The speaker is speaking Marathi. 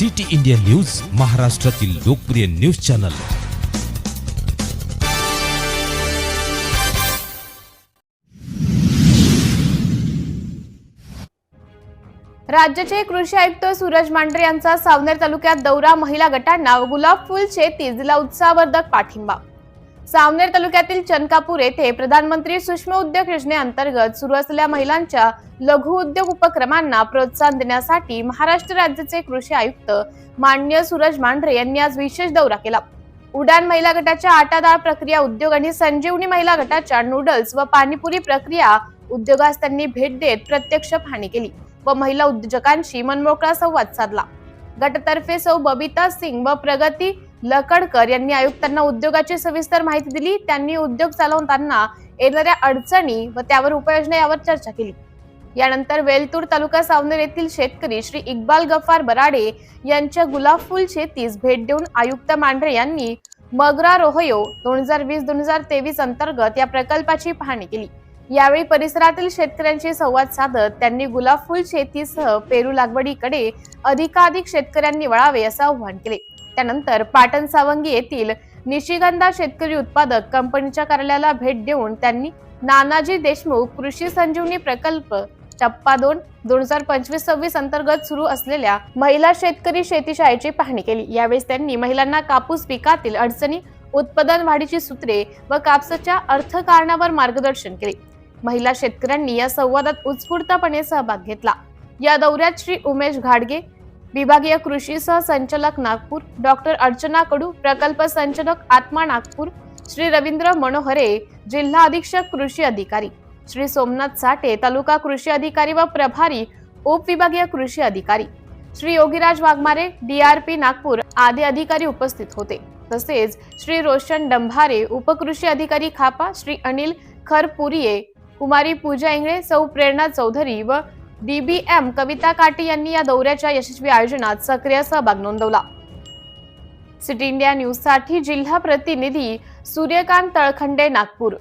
सिटी इंडिया न्यूज महाराष्ट्रातील लोकप्रिय न्यूज चॅनल. राज्याचे कृषी आयुक्त सूरज मांढरे यांचा सावनेर तालुक्यात दौरा महिला गटांना गुलाब फुल शेती जिल्हा उत्साहवर्धक पाठिंबा सावनेर तालुक्यातील चनकापूर येथे प्रधानमंत्री सूक्ष्म उद्योग योजनेअंतर्गत सुरू असलेल्या महिलांच्या लघु उद्योग उपक्रमांना प्रोत्साहन देण्यासाठी महाराष्ट्र राज्याचे कृषी आयुक्त मान्य सूरज मांढरे यांनी आज विशेष दौरा केला. उडान महिला गटाच्या आटा प्रक्रिया उद्योग आणि संजीवनी महिला गटाच्या नूडल्स व पाणीपुरी प्रक्रिया उद्योगास त्यांनी भेट देत प्रत्यक्ष पाहणी केली व महिला उद्योजकांशी मनमोकळा संवाद साधला. गटतर्फे सौ बबिता सिंग व प्रगती लकडकर यांनी आयुक्तांना उद्योगाची सविस्तर माहिती दिली. त्यांनी उद्योग चालवताना येणाऱ्या अडचणी व त्यावर उपाययोजना यावर चर्चा केली. यानंतर वेलतूर तालुका सावनेर येथील शेतकरी श्री इक्बाल गफार बराडे यांच्या गुलाब फुल शेतीस भेट देऊन आयुक्त मांढरे यांनी मगरा रोहयो दोन हजार वीस दोन हजार तेवीस अंतर्गत या प्रकल्पाची पाहणी केली. यावेळी परिसरातील शेतकऱ्यांशी संवाद साधत त्यांनी गुलाब फुल शेतीसह पेरू लागवडीकडे अधिकाधिक शेतकऱ्यांनी वळावे असं आवाहन केले. त्यानंतर पाटण सावंगी येथील निशिगंधा शेतकरी उत्पादक कंपनीच्या कार्यालयाला भेट देऊन त्यांनी नानाजी देशमुख कृषी संजीवनी प्रकल्प टप्पा दोन दोन हजार पंचवीस सव्वीस अंतर्गत सुरू असलेल्या महिला शेतकरी शेती शाळेची पाहणी केली. यावेळी त्यांनी महिलांना कापूस पिकातील अडचणी उत्पादन वाढीची सूत्रे व कापसाच्या अर्थकारणावर मार्गदर्शन केले. महिला शेतकऱ्यांनी या संवादात उत्स्फूर्तपणे सहभाग घेतला. या दौऱ्यात श्री उमेश घाडगे विभागीय कृषी सहसंचालक नागपूर डॉक्टर अर्चना कडू प्रकल्प संचालक आत्मा नागपूर श्री रवींद्र मनोहरे जिल्हा अधीक्षक कृषी अधिकारी. श्री सोमनाथ साठे तालुका कृषी अधिकारी व प्रभारी उपविभागीय कृषी अधिकारी. श्री योगीराज वाघमारे डीआरपी नागपूर आदी अधिकारी उपस्थित होते. तसेच श्री रोशन डंभारे उपकृषी अधिकारी खापा श्री अनिल खरपुरिये कुमारी पूजा इंगळे सौ प्रेरणा चौधरी व डीबीएम कविता काटे यांनी या दौऱ्याच्या यशस्वी आयोजनात सक्रिय सहभाग नोंदवला. सिटी इंडिया न्यूजसाठी जिल्हा प्रतिनिधी सूर्यकांत तळखंडे नागपूर.